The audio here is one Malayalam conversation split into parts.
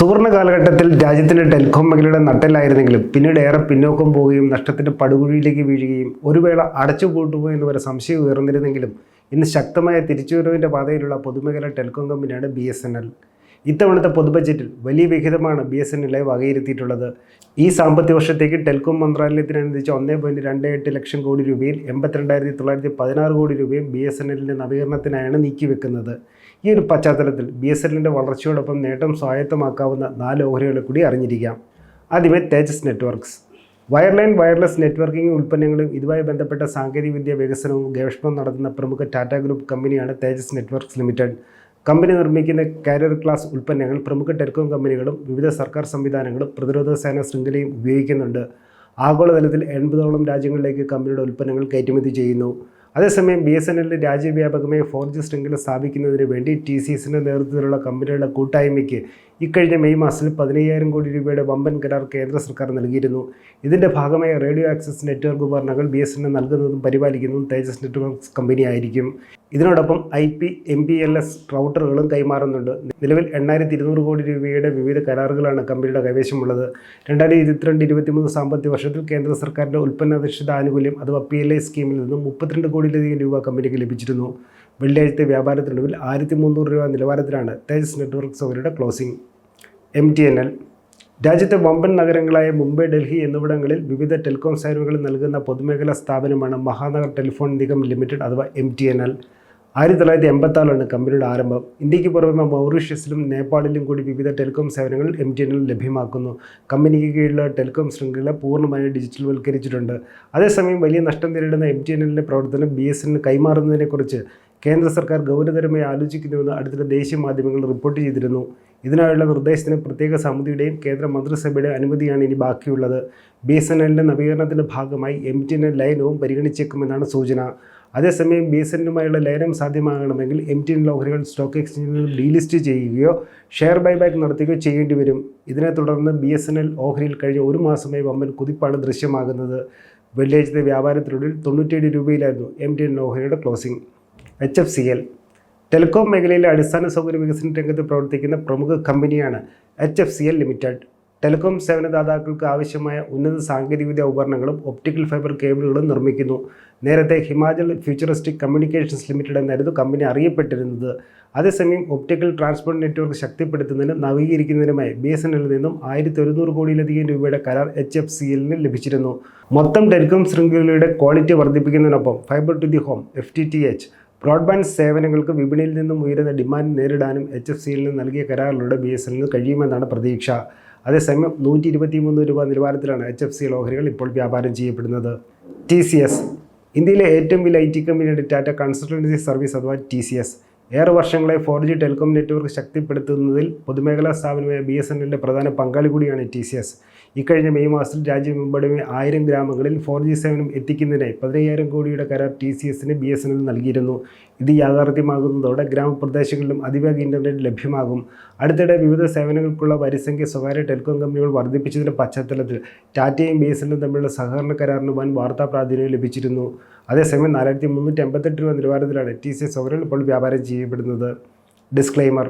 സുവർണ കാലഘട്ടത്തിൽ രാജ്യത്തിന്റെ ടെലികോം മേഖലയുടെ നട്ടെല്ലായിരുന്നെങ്കിലും പിന്നീട് ഏറെ പിന്നോക്കം പോവുകയും നഷ്ടത്തിന്റെ പടുകുഴിയിലേക്ക് വീഴുകയും ഒരു വേള അടച്ചുപൂട്ടുമോ എന്ന് വരെ സംശയം ഉയർന്നിരുന്നെങ്കിലും ഇന്ന് ശക്തമായ തിരിച്ചുവരവിന്റെ പാതയിലുള്ള പൊതുമേഖല ടെലികോം കമ്പനിയാണ് ബി എസ് എൻ എൽ. ഇത്തവണത്തെ പൊതുബജറ്റിൽ വലിയ വിഹിതമാണ് ബി എസ് എൻ വകയിരുത്തിയിട്ടുള്ളത്. ഈ സാമ്പത്തിക വർഷത്തേക്ക് ടെലികോം മന്ത്രാലയത്തിനനുസരിച്ച് ഒന്നേ പോയിന്റ് രണ്ട് എട്ട് ലക്ഷം കോടി രൂപയിൽ എൺപത്തിരണ്ടായിരത്തി തൊള്ളായിരത്തി പതിനാറ് കോടി രൂപയും ബി എസ് എൻ എല്ലിന്റെ നവീകരണത്തിനായാണ് നീക്കിവെക്കുന്നത്. ഈ ഒരു പശ്ചാത്തലത്തിൽ ബി എസ് എല്ലിന്റെ വളർച്ചയോടൊപ്പം നേട്ടം സ്വായത്തമാക്കാവുന്ന നാല് ഓഹരികളെ കൂടി അറിഞ്ഞിരിക്കാം. ആദ്യമേ Tejas networks. Wireline wireless networking ഉൽപ്പന്നങ്ങളും ഇതുമായി ബന്ധപ്പെട്ട സാങ്കേതികവിദ്യ വികസനവും ഗവേഷണവും നടത്തുന്ന പ്രമുഖ ടാറ്റ ഗ്രൂപ്പ് കമ്പനിയാണ് തേജസ് നെറ്റ്വർക്ക്സ് ലിമിറ്റഡ്. കമ്പനി നിർമ്മിക്കുന്ന കാരിയർ ക്ലാസ് ഉൽപ്പന്നങ്ങൾ പ്രമുഖ ടെലികോം കമ്പനികളും വിവിധ സർക്കാർ സംവിധാനങ്ങളും പ്രതിരോധ സേന ശൃംഖലയും ഉപയോഗിക്കുന്നുണ്ട്. ആഗോളതലത്തിൽ എൺപതോളം രാജ്യങ്ങളിലേക്ക് കമ്പനിയുടെ ഉൽപ്പന്നങ്ങൾ കയറ്റുമതി ചെയ്യുന്നു. അതേസമയം ബി എസ് എൻ എല്ലിൽ രാജ്യവ്യാപകമായി ഫോർ ജി ശൃംഖല സ്ഥാപിക്കുന്നതിന് വേണ്ടി ടി സി എസിന്റെ നേതൃത്വത്തിലുള്ള കമ്പനികളുടെ കൂട്ടായ്മയ്ക്ക് ഇക്കഴിഞ്ഞ മെയ് മാസത്തിൽ പതിനയ്യായിരം കോടി രൂപയുടെ വമ്പൻ കരാർ കേന്ദ്ര സർക്കാർ നൽകിയിരുന്നു. ഇതിന്റെ ഭാഗമായി റേഡിയോ ആക്സസ് നെറ്റ്വർക്ക് ഉപകരണങ്ങൾ ബി എസ് എൻ നൽകുന്നതും പരിപാലിക്കുന്നതും തേജസ് നെറ്റ്വർക്ക്സ് കമ്പനിയായിരിക്കും ഇതിനോടൊപ്പം I P M P L S റൗട്ടറുകളും കൈമാറുന്നുണ്ട്. നിലവിൽ എണ്ണായിരത്തി ഇരുന്നൂറ് കോടി രൂപയുടെ വിവിധ കരാറുകളാണ് കമ്പനിയുടെ കൈവശമുള്ളത്. രണ്ടായിരത്തി ഇരുപത്തിരണ്ട് ഇരുപത്തിമൂന്ന് സാമ്പത്തിക വർഷത്തിൽ കേന്ദ്ര സർക്കാരിന്റെ ഉൽപ്പന്നാധിഷ്ഠിത ആനുകൂല്യം അഥവാ പി എൽ ഐ സ്കീമിൽ നിന്നും മുപ്പത്തിരണ്ട് കോടിയിലധികം രൂപ കമ്പനിക്ക് ലഭിച്ചിരുന്നു. വെള്ളിയാഴ്ചത്തെ വ്യാപാരത്തിനൊടുവിൽ ആയിരത്തി മുന്നൂറ് രൂപ നിലവാരത്തിലാണ് തേജസ് നെറ്റ്വർക്ക്സ് അവരുടെ closing. M T N L. രാജ്യത്തെ വമ്പൻ നഗരങ്ങളായ മുംബൈ ഡൽഹി എന്നിവിടങ്ങളിൽ വിവിധ ടെലികോം സേവനങ്ങൾ നൽകുന്ന പൊതുമേഖലാ സ്ഥാപനമാണ് മഹാനഗർ ടെലിഫോൺ നിഗം ലിമിറ്റഡ് അഥവാ എം ടി എൻ എൽ. ആയിരത്തി തൊള്ളായിരത്തി എൺപത്താറിലാണ് കമ്പനിയുടെ ആരംഭം. ഇന്ത്യയ്ക്ക് പുറമെ മൗറീഷ്യസിലും നേപ്പാളിലും കൂടി വിവിധ ടെലികോം സേവനങ്ങൾ എം ടി എൻ എൽ ലഭ്യമാക്കുന്നു. കമ്പനിക്ക് കീഴിലുള്ള ടെലികോം ശൃംഖല പൂർണമായി ഡിജിറ്റൽവൽക്കരിച്ചിട്ടുണ്ട്. അതേസമയം വലിയ നഷ്ടം നേരിടുന്ന എം ടി എൻ എല്ലിന്റെ പ്രവർത്തനം ബി എസ് എൻ കൈമാറുന്നതിനെക്കുറിച്ച് കേന്ദ്ര സർക്കാർ ഗൗരവതരമായി ആലോചിക്കുന്നുവെന്ന് അടുത്തിടെ ദേശീയ മാധ്യമങ്ങൾ റിപ്പോർട്ട് ചെയ്തിരുന്നു. ഇതിനായുള്ള നിർദ്ദേശത്തിന് പ്രത്യേക സമിതിയുടെയും കേന്ദ്ര മന്ത്രിസഭയുടെയും അനുമതിയാണ് ഇനി ബാക്കിയുള്ളത്. ബി എസ് എൻ എല്ലിന്റെ നവീകരണത്തിന്റെ ഭാഗമായി എം ടി എൻ എൽ ലയനവും പരിഗണിച്ചേക്കുമെന്നാണ് സൂചന. അതേസമയം ബി എസ് എല്ലുമായുള്ള ലയനം സാധ്യമാകണമെങ്കിൽ എം ടി എൻ ഓഹരികൾ സ്റ്റോക്ക് എക്സ്ചേഞ്ചിൽ ഡീലിസ്റ്റ് ചെയ്യുകയോ ഷെയർ ബൈബാക്ക് നടത്തുകയോ ചെയ്യേണ്ടി വരും. ഇതിനെ തുടർന്ന് ബി എസ് എൻ എൽ ഓഹരിയിൽ കഴിഞ്ഞ ഒരു മാസമായി വമ്പൻ കുതിപ്പാണ് ദൃശ്യമാകുന്നത്. വെള്ളിയാഴ്ചത്തെ വ്യാപാരത്തിനുള്ളിൽ തൊണ്ണൂറ്റേഴ് രൂപയിലായിരുന്നു M T N ഓഹരിയുടെ closing. H F C L telecom മേഖലയിലെ അടിസ്ഥാന സൗകര്യ വികസന രംഗത്ത് പ്രവർത്തിക്കുന്ന പ്രമുഖ കമ്പനിയാണ് H F C L limited. Telecom സേവനദാതാക്കൾക്ക് ആവശ്യമായ ഉന്നത സാങ്കേതികവിദ്യ ഉപകരണങ്ങളും ഒപ്റ്റിക്കൽ ഫൈബർ കേബിളുകളും നിർമ്മിക്കുന്നു. നേരത്തെ ഹിമാചൽ ഫ്യൂച്ചറിസ്റ്റിക് കമ്മ്യൂണിക്കേഷൻസ് ലിമിറ്റഡ് എന്നായിരുന്നു കമ്പനി അറിയപ്പെട്ടിരുന്നത്. അതേസമയം ഒപ്റ്റിക്കൽ ട്രാൻസ്പോർട്ട് നെറ്റ്വർക്ക് ശക്തിപ്പെടുത്തുന്നതിനും നവീകരിക്കുന്നതിനുമായി ബി എസ് എൻ എല്ലിൽ നിന്നും ആയിരത്തി ഒരുന്നൂറ് കോടിയിലധികം രൂപയുടെ കരാർ എച്ച് എഫ് സി എല്ലിന് ലഭിച്ചിരുന്നു. മൊത്തം ടെലികോം ശൃംഖലയുടെ quality വർദ്ധിപ്പിക്കുന്നതിനൊപ്പം fibre to the home F T T H broadband സേവനങ്ങൾക്ക് വിപണിയിൽ നിന്നും ഉയരുന്ന ഡിമാൻഡ് നേരിടാനും എച്ച് എഫ് സിയിൽ നിന്ന് നൽകിയ കരാറിലൂടെ ബി എസ് എല്ലിന് കഴിയുമെന്നാണ് പ്രതീക്ഷ. അതേസമയം നൂറ്റി ഇരുപത്തി മൂന്ന് രൂപ നിലവാരത്തിലാണ് എച്ച് എഫ് സി ഓഹരികൾ ഇപ്പോൾ വ്യാപാരം ചെയ്യപ്പെടുന്നത്. T C S. ഇന്ത്യയിലെ ഏറ്റവും വലിയ ഐ ടി കമ്പനിയുടെ ടാറ്റ കൺസൾട്ടൻസി സർവീസ് അഥവാ ടി സി എസ്. ഏറെ വർഷങ്ങളെ ഫോർ ജി ടെലികോം നെറ്റ്വർക്ക് ശക്തിപ്പെടുത്തുന്നതിൽ പൊതുമേഖലാ സ്ഥാപനമായ ബി എസ് എൻ എല്ലിന്റെ പ്രധാന പങ്കാളി കൂടിയാണ് ടി സി എസ്. ഇക്കഴിഞ്ഞ മെയ് മാസത്തിൽ രാജ്യമെമ്പാടുമേ ആയിരം ഗ്രാമങ്ങളിൽ ഫോർ ജി സേവനം എത്തിക്കുന്നതിനായി പതിനയ്യായിരം കോടിയുടെ കരാർ ടി സി എസിന് ബി എസ് എൻ എൽ നൽകിയിരുന്നു. ഇത് യാഥാർത്ഥ്യമാകുന്നതോടെ ഗ്രാമപ്രദേശങ്ങളിലും അതിവേഗ ഇന്റർനെറ്റ് ലഭ്യമാകും. അടുത്തിടെ വിവിധ സേവനങ്ങൾക്കുള്ള വരിസംഖ്യ സ്വകാര്യ ടെലികോം കമ്പനികൾ വർദ്ധിപ്പിച്ചതിന്റെ പശ്ചാത്തലത്തിൽ ടാറ്റയും ബി എസ് എല്ലും തമ്മിലുള്ള സഹകരണ കരാറിന് വൻ വാർത്താ പ്രാധാന്യം ലഭിച്ചിരുന്നു. അതേസമയം നാലായിരത്തി മുന്നൂറ്റി അമ്പത്തെട്ട് രൂപ നിലവാരത്തിലാണ് ടി സി എസ് സൗകര്യങ്ങൾ ഇപ്പോൾ വ്യാപാരം ചെയ്യപ്പെടുന്നത്. ഡിസ്ക്ലെയിമർ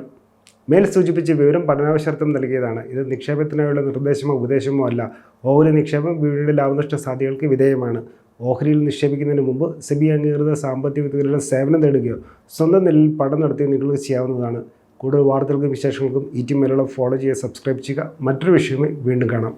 മേൽ സൂചിപ്പിച്ച വിവരം പഠനാവശ്യാർത്ഥം നൽകിയതാണ്. ഇത് നിക്ഷേപത്തിനായുള്ള നിർദ്ദേശമോ ഉപദേശമോ അല്ല. ഓഹരി നിക്ഷേപം വീടിന്റെ ലാഭനഷ്ട സാധ്യതകൾക്ക് വിധേയമാണ്. ഓഹരിയിൽ നിക്ഷേപിക്കുന്നതിന് മുമ്പ് സെബി അംഗീകൃത സാമ്പത്തിക വിദഗ്ധരുടെ സേവനം തേടുകയോ സ്വന്തം നിലയിൽ പഠനം നടത്തുകയോ നിങ്ങൾക്ക് ചെയ്യാവുന്നതാണ്. കൂടുതൽ വാർത്തകൾക്കും വിശേഷങ്ങൾക്കും ഈ ടി മേലുള്ള ഫോളോ ചെയ്യുക സബ്സ്ക്രൈബ് ചെയ്യുക. മറ്റൊരു വിഷയമായി വീണ്ടും കാണാം.